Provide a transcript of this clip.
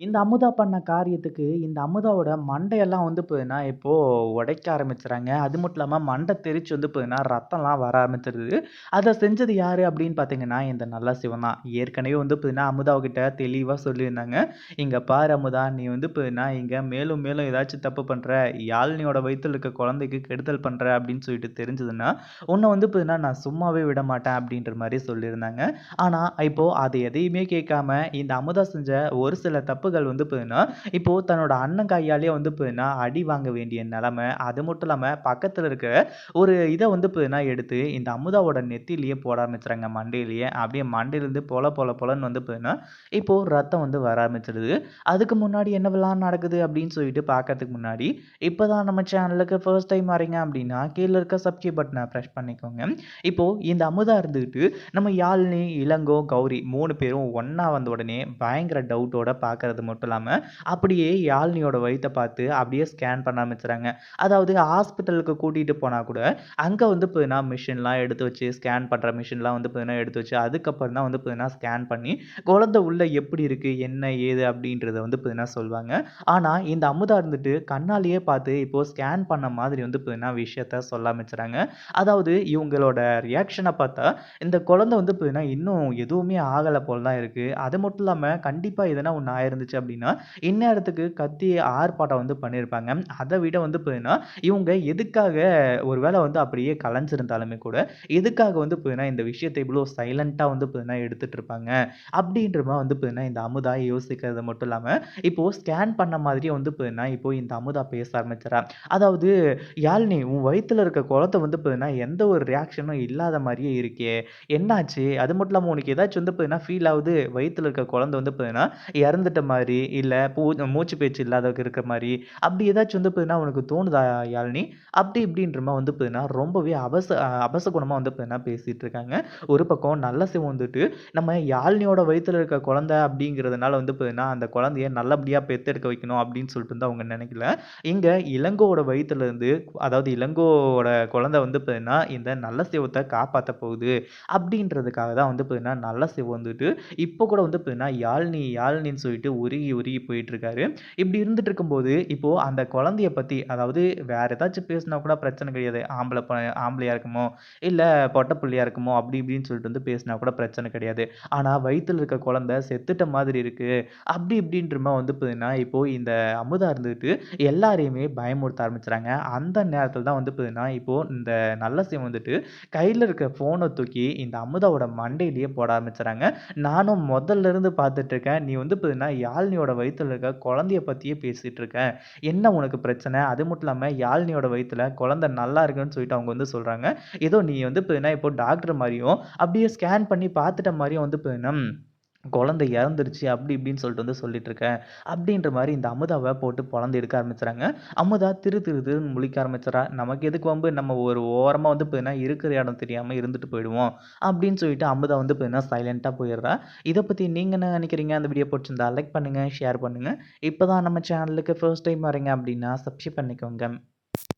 இந்த அமுதா பண்ண காரியத்துக்கு, இந்த அமுதாவோட மண்டையெல்லாம் வந்து பார்த்தீங்கன்னா, இப்போது உடைக்க ஆரம்பிச்சுறாங்க. அது மட்டும் இல்லாமல் மண்டை தெரிச்சு வந்து பார்த்தீங்கன்னா, ரத்தம்லாம் வர ஆரம்பிச்சிருது அதை செஞ்சது யார் அப்படின்னு பார்த்தீங்கன்னா, இந்த நல்ல சிவன் தான். ஏற்கனவே வந்து பார்த்தீங்கன்னா, அமுதாவுக்கிட்ட தெளிவாக சொல்லியிருந்தாங்க. இங்கே பாரு அமுதா, நீ வந்து பார்த்தீங்கன்னா, இங்கே மேலும் மேலும் ஏதாச்சும் தப்பு பண்ணுற யாழினியோட வயிற்றில் இருக்க குழந்தைக்கு கெடுதல் பண்ணுற அப்படின்னு சொல்லிட்டு தெரிஞ்சதுன்னா, உன்னை வந்து பார்த்தீங்கன்னா, நான் சும்மாவே விட மாட்டேன்" அப்படின்ற மாதிரி சொல்லியிருந்தாங்க. ஆனால் இப்போது அது எதையுமே கேட்காம, இந்த அமுதா செஞ்ச ஒரு சில தப்பு தப்புகள் வந்து பார்த்தீங்கன்னா, இப்போது தன்னோட அண்ணன் கையாலேயே வந்து பார்த்தீங்கன்னா, அடி வாங்க வேண்டிய நிலமை அது மட்டும் இல்லாமல் பக்கத்தில் இருக்க ஒரு இதை வந்து போதுன்னா எடுத்து இந்த அமுதாவோட நெத்திலேயே போட ஆரம்பிச்சுறாங்க மண்டையிலேயே. அப்படியே மண்டையிலேருந்து பொல பொல பொலன்னு வந்து போதுன்னா இப்போது ரத்தம் வந்து வர ஆரம்பிச்சிடுது அதுக்கு முன்னாடி என்னவெல்லாம் நடக்குது அப்படின்னு சொல்லிட்டு பார்க்கறதுக்கு முன்னாடி, இப்போ தான் நம்ம சேனலுக்கு ஃபர்ஸ்ட் டைம் வரீங்க அப்படின்னா, கீழே இருக்க சப்ஸ்கிரைப் பட்டனை ப்ரெஷ் பண்ணிக்கோங்க. இப்போது இந்த அமுதா இருந்துக்கிட்டு நம்ம யாழ்னி இளங்கோ, கௌரி மூணு பேரும் ஒன்றா வந்த உடனே பயங்கர டவுட்டோட பார்க்கறது மட்டும் இல்லாமல் அப்படியே யாழ்னியோட வயிற்றை பார்த்து அப்படியே ஸ்கேன் பண்ண ஆரம்பிச்சுறாங்க. அதாவது ஹாஸ்பிட்டலுக்கு கூட்டிகிட்டு போனால் கூட, அங்கே வந்து பார்த்தீங்கன்னா, மிஷின்லாம் எடுத்து வச்சு ஸ்கேன் பண்ணுற மிஷின்லாம் வந்து பார்த்தீங்கன்னா, எடுத்து வச்சு அதுக்கப்புறம் தான் வந்து பார்த்தீங்கன்னா, ஸ்கேன் பண்ணி குழந்தை உள்ள எப்படி இருக்குது என்ன ஏது அப்படின்றத வந்து பார்த்தீங்கன்னா சொல்லுவாங்க ஆனால் இந்த அமுதா இருந்துட்டு கண்ணாலேயே பார்த்து இப்போது ஸ்கேன் பண்ண மாதிரி வந்து பார்த்தீங்கன்னா, விஷயத்த சொல்ல ஆரம்பிச்சுறாங்க. அதாவது இவங்களோட ரியாக்ஷனை பார்த்தா, இந்த குழந்தை வந்து பார்த்தீங்கன்னா, இன்னும் எதுவுமே ஆகலை போல் தான் இருக்குது அது மட்டும் இல்லாமல் கண்டிப்பாக எதனா ஆயிருந்து இருந்துச்சு அப்படின்னா, இந்நேரத்துக்கு கத்தி ஆர்ப்பாட்டம் வந்து பண்ணியிருப்பாங்க. அதை விட வந்து பார்த்தீங்கன்னா, இவங்க எதுக்காக ஒரு வேளை வந்து அப்படியே கலைஞ்சிருந்தாலுமே கூட, எதுக்காக வந்து பார்த்தீங்கன்னா, இந்த விஷயத்தை இவ்வளோ சைலண்ட்டாக வந்து பார்த்தீங்கன்னா, எடுத்துகிட்டு இருப்பாங்க. அப்படின்ற மாதிரி வந்து பார்த்தீங்கன்னா, இந்த அமுதா யோசிக்கிறது மட்டும் இல்லாமல் இப்போது ஸ்கேன் பண்ண மாதிரியே வந்து பார்த்தீங்கன்னா, இப்போ இந்த அமுதா பேச ஆரம்பிச்சிடா அதாவது, யாழ்னி உன் வயிற்றில் இருக்க குளத்தை வந்து பார்த்தீங்கன்னா, எந்த ஒரு ரியாக்ஷனும் இல்லாத மாதிரியே இருக்கே. என்னாச்சு? அது மட்டும் இல்லாமல் உனக்கு ஏதாச்சும் வந்து பார்த்தீங்கன்னா, ஃபீல் ஆகுது வயிற்றில் இருக்க குழந்தை வந்து பார்த்தீங்கன்னா, இறந்துட்ட மாதிரி மாதிரி இல்லை பூ மூச்சு பேச்சு இல்லாதவங்க இருக்கிற மாதிரி அப்படி ஏதாச்சும் வந்து பார்த்தீங்கன்னா, உனக்கு தோணுதா யாழினி?" அப்படி இப்படின்ற மாதிரி வந்து பார்த்தீங்கன்னா, ரொம்பவே அபச அபசகுணமாக வந்து பார்த்தீங்கன்னா பேசிகிட்டு இருக்காங்க. ஒரு பக்கம் நல்ல சிவம் வந்துட்டு, நம்ம யாழினியோட வயிற்றில் இருக்க குழந்தை அப்படிங்கிறதுனால வந்து பார்த்தீங்கன்னா, அந்த குழந்தைய நல்லபடியாக பெற்றெடுக்க வைக்கணும் அப்படின்னு சொல்லிட்டு வந்து அவங்க நினைக்கல. இங்கே இளங்கோவோட வயிற்றுலேருந்து அதாவது இளங்கோவோட குழந்தை வந்து பார்த்தீங்கன்னா, இந்த நல்ல சிவத்தை காப்பாற்ற போகுது. அப்படின்றதுக்காக தான் வந்து பார்த்தீங்கன்னா, நல்ல சிவம் வந்துட்டு, இப்போ கூட வந்து பார்த்தீங்கன்னா, யாழினி யாழினின்னு சொல்லிட்டு உருகி உருகி போயிட்டுருக்காரு. இப்படி இருந்துட்டு இருக்கும்போது, இப்போது அந்த குழந்தைய பற்றி அதாவது வேறு ஏதாச்சும் பேசினா கூட பிரச்சனை கிடையாது. ஆம்பளை ப ஆம்பளையாக இருக்குமோ, இல்லை பொட்ட இருக்குமோ, அப்படி இப்படின்னு சொல்லிட்டு வந்து பேசினா கூட பிரச்சனை கிடையாது. ஆனால் வயிற்றில் இருக்க குழந்தை செத்துட்ட மாதிரி இருக்குது அப்படி இப்படின்றமா வந்து பார்த்தீங்கன்னா, இப்போது இந்த அமுதா இருந்துட்டு எல்லாரையுமே பயமுறுத்த ஆரம்பிச்சுறாங்க. அந்த நேரத்தில் தான் வந்து பார்த்தீங்கன்னா, இப்போது இந்த நல்ல சிவம் வந்துட்டு கையில் இருக்க ஃபோனை தூக்கி இந்த அமுதாவோட மண்டையிலேயே போட ஆரம்பிச்சுறாங்க. "நானும் முதல்ல இருந்து பார்த்துட்டு இருக்கேன். நீ வந்து பார்த்தீங்கன்னா, யாழ்னியோட வயிற்றுல இருக்க குழந்தைய பற்றியே பேசிகிட்டு இருக்கேன் என்ன உனக்கு பிரச்சனை? அது மட்டும் இல்லாமல் யாழ்னியோட வயிற்றுல குழந்தை நல்லா இருக்குன்னு சொல்லிட்டு அவங்க வந்து சொல்கிறாங்க ஏதோ நீ வந்து இப்போ இப்போ டாக்டர் மாதிரியும் அப்படியே ஸ்கேன் பண்ணி பார்த்துட்ட மாதிரியும் வந்து இப்போ குழந்தை இறந்துருச்சு அப்படி இப்படின்னு சொல்லிட்டு வந்து சொல்லிட்டு இருக்கேன் அப்படின்ற மாதிரி இந்த அமுதாவை போட்டு குழந்தை எடுக்க ஆரம்பிச்சுறாங்க. அமுதா திரு திரு திருன்னு முழிக்க ஆரம்பிச்சிடா "நமக்கு எதுக்கு வம்பு? நம்ம ஒரு ஓரமாக வந்து பார்த்தீங்கன்னா, இருக்கிற இடம் தெரியாமல் இருந்துட்டு போயிடுவோம்." அப்படின்னு சொல்லிட்டு அமுதா வந்து பார்த்தீங்கன்னா, சைலண்ட்டாக போயிடுறா. இதை பற்றி நீங்கள் என்ன நினைக்கிறீங்க? அந்த வீடியோ புடிச்சிருந்தா லைக் பண்ணுங்க, ஷேர் பண்ணுங்கள் இப்போ தான் நம்ம சேனலுக்கு ஃபர்ஸ்ட் டைம் வரீங்க அப்படின்னா, சப்ஸ்கிரைப் பண்ணிக்கோங்க.